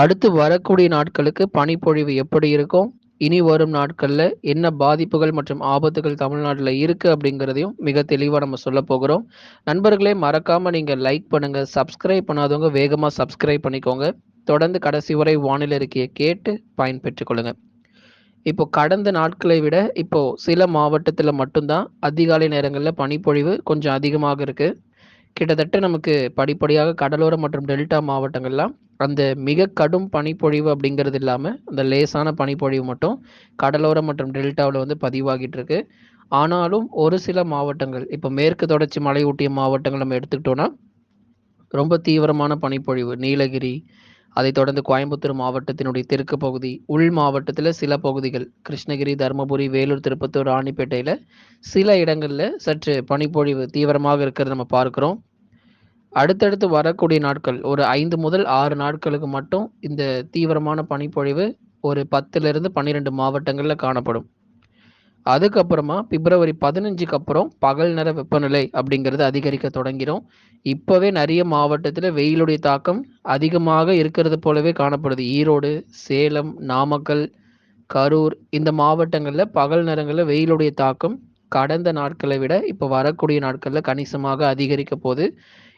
அடுத்து வரக்கூடிய நாட்களுக்கு பனிப்பொழிவு எப்படி இருக்கும்? இனி வரும் நாட்களில் என்ன பாதிப்புகள் மற்றும் ஆபத்துகள் தமிழ்நாட்டில் இருக்குது அப்படிங்கிறதையும் மிக தெளிவாக நம்ம சொல்ல போகிறோம். நண்பர்களே மறக்காமல் நீங்கள் லைக் பண்ணுங்கள் சப்ஸ்கிரைப் பண்ணாதவங்க வேகமாக சப்ஸ்கிரைப் பண்ணிக்கோங்க. தொடர்ந்து கடைசி வரை வானிலை அறிக்கையை கேட்டு பயன் பெற்றுக்கொள்ளுங்க இப்போ கடந்த நாட்களை விட இப்போ சில மாவட்டத்தில் மட்டும்தான் அதிகாலை நேரங்களில் பனிப்பொழிவு கொஞ்சம் அதிகமாக இருக்குது கிட்டத்தட்ட நமக்கு படிப்படியாக கடலோர மற்றும் டெல்டா மாவட்டங்கள்லாம் அந்த மிக கடும் பனிப்பொழிவு அப்படிங்கிறது இல்லாமல் அந்த லேசான பனிப்பொழிவு மட்டும் கடலோர மற்றும் டெல்டாவில் வந்து பதிவாகிட்டு இருக்கு. ஆனாலும் ஒரு சில மாவட்டங்கள் இப்போ மேற்கு தொடர்ச்சி மலை ஒட்டிய மாவட்டங்கள் நம்ம எடுத்துக்கிட்டோம்னா ரொம்ப தீவிரமான பனிப்பொழிவு. நீலகிரி அதைத் தொடர்ந்து கோயம்புத்தூர் மாவட்டத்தினுடைய தெற்கு பகுதி உள் மாவட்டத்தில் சில பகுதிகள் கிருஷ்ணகிரி தருமபுரி வேலூர் திருப்பத்தூர் ராணிப்பேட்டையில் சில இடங்களில் சற்று பனிப்பொழிவு தீவிரமாக இருக்கிறத நம்ம பார்க்குறோம். அடுத்தடுத்து வரக்கூடிய நாட்கள் ஒரு ஐந்து முதல் ஆறு நாட்களுக்கு மட்டும் இந்த தீவிரமான பனிப்பொழிவு ஒரு பத்துலேருந்து பன்னிரெண்டு மாவட்டங்களில் காணப்படும். அதுக்கப்புறமா பிப்ரவரி பதினஞ்சுக்கு அப்புறம் பகல் நேர வெப்பநிலை அப்படிங்கிறது அதிகரிக்க தொடங்கிடும் இப்போவே நிறைய மாவட்டத்தில் வெயிலுடைய தாக்கம் அதிகமாக இருக்கிறது போலவே காணப்படுது. ஈரோடு சேலம் நாமக்கல் கரூர் இந்த மாவட்டங்களில் பகல் நேரங்களில் வெயிலுடைய தாக்கம் கடந்த நாட்களை விட இப்போ வரக்கூடிய நாட்களில் கணிசமாக அதிகரிக்க போகுது.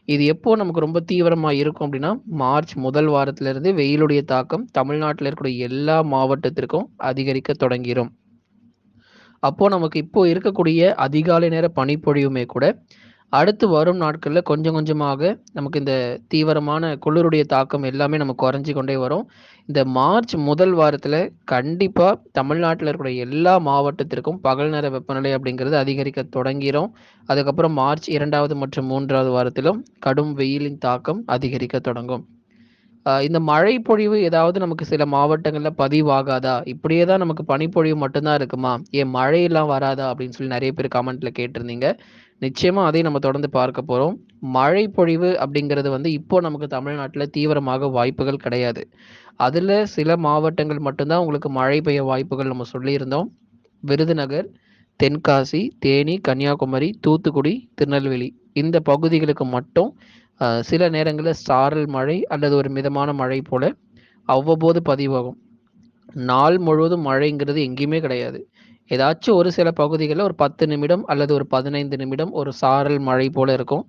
இது எப்போ நமக்கு ரொம்ப தீவிரமாக இருக்கும் அப்படின்னா மார்ச் முதல் வாரத்திலிருந்து வெயிலுடைய தாக்கம் தமிழ்நாட்டில் இருக்கக்கூடிய எல்லா மாவட்டத்திற்கும் அதிகரிக்க தொடங்கிடும் அப்போ நமக்கு இப்போ இருக்கக்கூடிய அதிகாலை நேர பனிப்பொழிவுமே கூட அடுத்து வரும் நாட்களில் கொஞ்சம் கொஞ்சமாக நமக்கு இந்த தீவிரமான குளிருடைய தாக்கம் எல்லாமே நம்ம குறைஞ்சி கொண்டே வரும். இந்த மார்ச் முதல் வாரத்தில் கண்டிப்பாக தமிழ்நாட்டில் இருக்கக்கூடிய எல்லா மாவட்டத்திற்கும் பகல் நேர வெப்பநிலை அப்படிங்கிறது அதிகரிக்க தொடங்கிடும் அதுக்கப்புறம் மார்ச் இரண்டாவது மற்றும் மூன்றாவது வாரத்திலும் கடும் வெயிலின் தாக்கம் அதிகரிக்க தொடங்கும். இந்த மழை பொழிவு ஏதாவது நமக்கு சில மாவட்டங்களில் பதிவாகாதா? இப்படியே தான் நமக்கு பனிப்பொழிவு மட்டும்தான் இருக்குமா? ஏன் மழையெல்லாம் வராதா? அப்படின்னு சொல்லி நிறைய பேர் கமெண்ட்ல கேட்டிருந்தீங்க. நிச்சயமாக அதை நம்ம தொடர்ந்து பார்க்க போகிறோம் மழை பொழிவு அப்படிங்கிறது வந்து இப்போ நமக்கு தமிழ்நாட்டில் தீவிரமாக வாய்ப்புகள் கிடையாது. அதில் சில மாவட்டங்கள் மட்டும்தான் உங்களுக்கு மழை பெய்ய வாய்ப்புகள் நம்ம சொல்லியிருந்தோம். விருதுநகர் தென்காசி தேனி கன்னியாகுமரி தூத்துக்குடி திருநெல்வேலி இந்த பகுதிகளுக்கு மட்டும் சில நேரங்களில் சாரல் மழை அல்லது ஒரு மிதமான மழை போல அவ்வப்போது பதிவாகும். நாள் முழுவதும் மழைங்கிறது எங்கேயுமே கிடையாது. ஏதாச்சும் ஒரு சில பகுதிகளில் ஒரு பத்து நிமிடம் அல்லது ஒரு பதினைந்து நிமிடம் ஒரு சாரல் மழை போல இருக்கும்.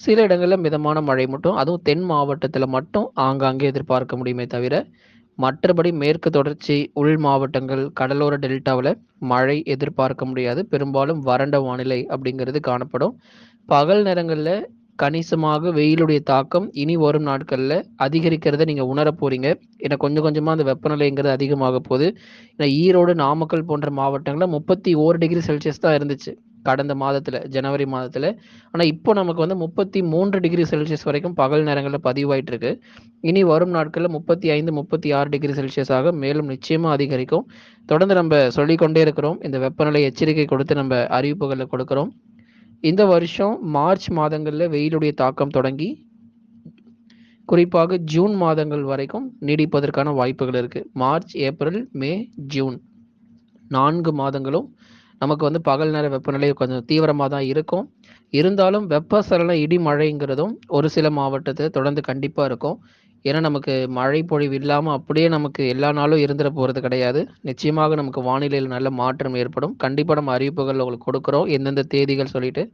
சில இடங்களில் மிதமான மழை மட்டும் அதுவும் தென் மாவட்டத்தில் மட்டும் ஆங்காங்கே எதிர்பார்க்க முடியுமே தவிர மற்றபடி மேற்கு தொடர்ச்சி உள் மாவட்டங்கள் கடலோர டெல்டாவில் மழை எதிர்பார்க்க முடியாது. பெரும்பாலும் வறண்ட வானிலை அப்படிங்கிறது காணப்படும். பகல் நேரங்களில் கணிசமாக வெயிலுடைய தாக்கம் இனி வரும் நாட்களில் அதிகரிக்கிறத நீங்கள் உணர ஏன்னா கொஞ்சம் கொஞ்சமாக அந்த வெப்பநிலைங்கிறது அதிகமாக போகுது. ஏன்னா ஈரோடு நாமக்கல் போன்ற மாவட்டங்களில் முப்பத்தி ஓரு டிகிரி செல்சியஸ் தான் இருந்துச்சு கடந்த மாதத்தில் ஜனவரி மாதத்தில். ஆனால் இப்போ நமக்கு வந்து முப்பத்தி மூன்று டிகிரி செல்சியஸ் வரைக்கும் பகல் நேரங்களில் பதிவாயிட்டு இருக்கு இனி வரும் நாட்களில் முப்பத்தி ஐந்து முப்பத்தி ஆறு டிகிரி செல்சியஸாக மேலும் நிச்சயமாக அதிகரிக்கும். தொடர்ந்து நம்ம சொல்லிக்கொண்டே இருக்கிறோம். இந்த வெப்பநிலை எச்சரிக்கை கொடுத்து நம்ம அறிவிப்புகளை கொடுக்குறோம். இந்த வருஷம் மார்ச் மாதங்களில் வெயிலுடைய தாக்கம் தொடங்கி குறிப்பாக ஜூன் மாதங்கள் வரைக்கும் நீடிப்பதற்கான வாய்ப்புகள் இருக்குது மார்ச் ஏப்ரல் மே ஜூன் நான்கு மாதங்களும் நமக்கு வந்து பகல் நேர வெப்பநிலை கொஞ்சம் தீவிரமாக தான் இருக்கும். இருந்தாலும் வெப்பசலன இடி மழைங்கிறதும் ஒரு சில மாவட்டத்தில் தொடர்ந்து கண்டிப்பாக இருக்கும். ஏன்னா நமக்கு மழை பொழிவு இல்லாமல் அப்படியே நமக்கு எல்லா நாளும் இருந்துட போகிறது கிடையாது. நிச்சயமாக நமக்கு வானிலையில் நல்ல மாற்றம் ஏற்படும். கண்டிப்பாக நம்ம அறிவிப்புகள் உங்களுக்கு கொடுக்குறோம். எந்தெந்த தேதிகள் சொல்லிட்டு.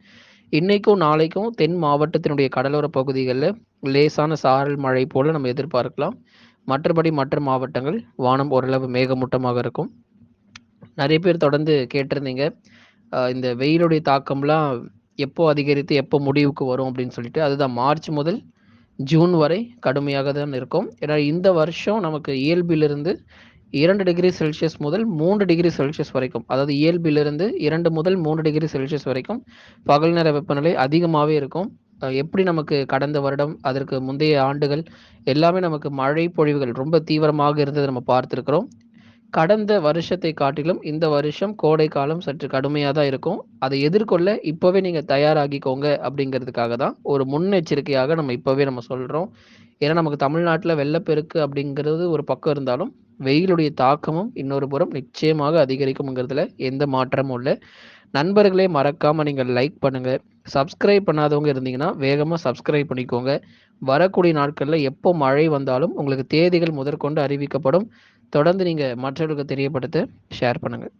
இன்னைக்கும் நாளைக்கும் தென் மாவட்டத்தினுடைய கடலோர பகுதிகளில் லேசான சாரல் மழை போல நம்ம எதிர்பார்க்கலாம். மற்றபடி மற்ற மாவட்டங்கள் வானம் ஓரளவு மேகமூட்டமாக இருக்கும். நிறைய பேர் தொடர்ந்து கேட்டிருந்தீங்க. இந்த வெயிலுடைய தாக்கம்லாம் எப்போ அதிகரித்து எப்போ முடிவுக்கு வரும் அப்படின்னு சொல்லிட்டு. அதுதான் மார்ச் முதல் ஜூன் வரை கடுமையாக தான் இருக்கும். ஏன்னா இந்த வருஷம் நமக்கு இயல்பிலிருந்து இரண்டு டிகிரி செல்சியஸ் முதல் மூன்று டிகிரி செல்சியஸ் வரைக்கும் அதாவது இயல்பிலிருந்து இரண்டு முதல் மூன்று டிகிரி செல்சியஸ் வரைக்கும் பகல் நேர வெப்பநிலை அதிகமாகவே இருக்கும். எப்படி நமக்கு கடந்த வருடம் அதற்கு முந்தைய ஆண்டுகள் எல்லாமே நமக்கு மழை பொழிவுகள் ரொம்ப தீவிரமாக இருந்ததை நம்ம பார்த்துருக்கிறோம். கடந்த வருஷத்தை காட்டிலும் இந்த வருஷம் கோடை காலம் சற்று கடுமையாக தான் இருக்கும். அதை எதிர்கொள்ள இப்போவே நீங்கள் தயாராகிக்கோங்க அப்படிங்கிறதுக்காக தான் ஒரு முன்னெச்சரிக்கையாக நம்ம இப்போவே நம்ம சொல்கிறோம் ஏன்னா நமக்கு தமிழ்நாட்டில் வெள்ளப்பெருக்கு அப்படிங்கிறது ஒரு பக்கம் இருந்தாலும் வெயிலுடைய தாக்கமும் இன்னொரு புறம் நிச்சயமாக அதிகரிக்கும்ங்கிறதுல எந்த மாற்றமும் இல்லை. நண்பர்களே மறக்காமல் நீங்கள் லைக் பண்ணுங்கள் சப்ஸ்கிரைப் பண்ணாதவங்க இருந்தீங்கன்னா வேகமாக சப்ஸ்கிரைப் பண்ணிக்கோங்க. வரக்கூடிய நாட்களில் எப்போ மழை வந்தாலும் உங்களுக்கு தேதிகள் முதற்கொண்டு அறிவிக்கப்படும். தொடர்ந்து நீங்கள் மற்றவர்களுக்கு தெரியப்படுத்த ஷேர் பண்ணுங்கள்